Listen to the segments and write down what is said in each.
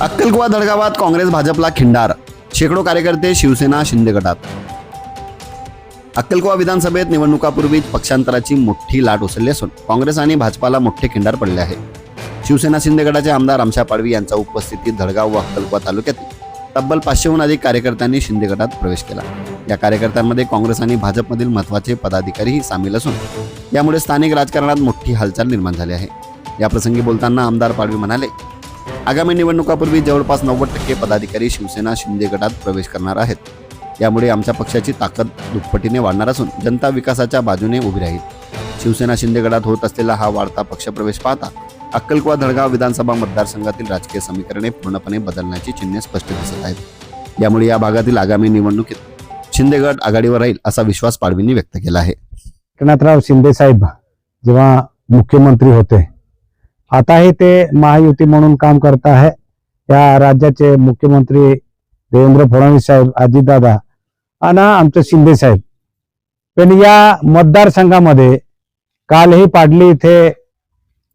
अक्कलकुवा दडगावात काँग्रेस भाजपला खिंडार. शेकडो कार्यकर्ते शिवसेना शिंदे गटात. अक्कलकुवा विधानसभेत निवडणुकापूर्वी पक्षांतराची मोठी लाट उसळली असून काँग्रेस आणि भाजपाला मोठे खिंडार पडले आहे. शिवसेना शिंदे गटाचे आमदार आमशा पाडवी यांच्या उपस्थितीत धडगाव व अक्कलकुवा तालुक्यातील तब्बल पाचशेहून अधिक कार्यकर्त्यांनी शिंदे गटात प्रवेश केला. या कार्यकर्त्यांमध्ये काँग्रेस आणि भाजपमधील महत्त्वाचे पदाधिकारीही सामील असून यामुळे स्थानिक राजकारणात मोठी हालचाल निर्माण झाली आहे. याप्रसंगी बोलताना आमदार पाडवी म्हणाले आगामी निवडणुकापूर्वी जवळपास नव्वद टक्के पदाधिकारी शिवसेना शिंदे गटात प्रवेश करणार आहेत. यामुळे आमच्या पक्षाची ताकद दुप्पटीने वाढणार असून जनता विकासाच्या बाजूने उभी राहील. शिवसेना शिंदे गटात होत असलेला हा वाढता पक्षप्रवेश पाहता अक्कलकुवा धडगाव विधानसभा मतदारसंघातील राजकीय समीकरणे पूर्णपणे बदलण्याची चिन्हे स्पष्ट दिसत आहेत. यामुळे या भागातील आगामी निवडणुकीत शिंदे गट आघाडीवर राहील असा विश्वास पाडवींनी व्यक्त केला आहे. एकनाथराव शिंदे साहेब जेव्हा मुख्यमंत्री होते आताही ते महायुती म्हणून काम करत आहे. या राज्याचे मुख्यमंत्री देवेंद्र फडणवीस साहेब अजितदादा आणि आमचे शिंदे साहेब. पण या मतदारसंघामध्ये कालही पाडली इथे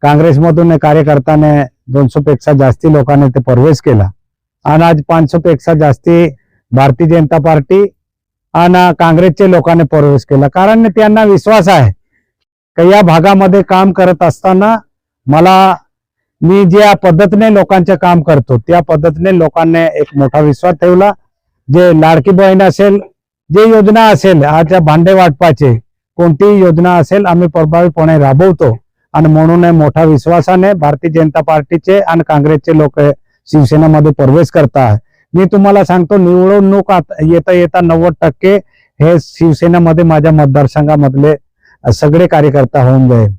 काँग्रेसमधून कार्यकर्त्याने दोनशे पेक्षा जास्ती लोकांनी ते प्रवेश केला. आणि आज पाचशे पेक्षा जास्ती भारतीय जनता पार्टी आणि काँग्रेसचे लोकांनी प्रवेश केला. कारण त्यांना विश्वास आहे की या भागामध्ये काम करत असताना मला मी ज्या पद्धतीने लोकांचे काम करतो त्या पद्धतीने लोकांनी एक मोठा विश्वास ठेवला. जे लाडकी बहीण असेल जे योजना असेल आज भांडे वाटपाचे कोणतीही योजना असेल आम्ही प्रभावीपणे राबवतो. आणि म्हणून मोठा विश्वासाने भारतीय जनता पार्टीचे आणि काँग्रेसचे लोक शिवसेनेमध्ये प्रवेश करता मी तुम्हाला सांगतो निवडणूक येता येता नव्वद टक्के हे शिवसेनेमध्ये माझ्या मतदारसंघामधले सगळे कार्यकर्ता होऊन जाईल.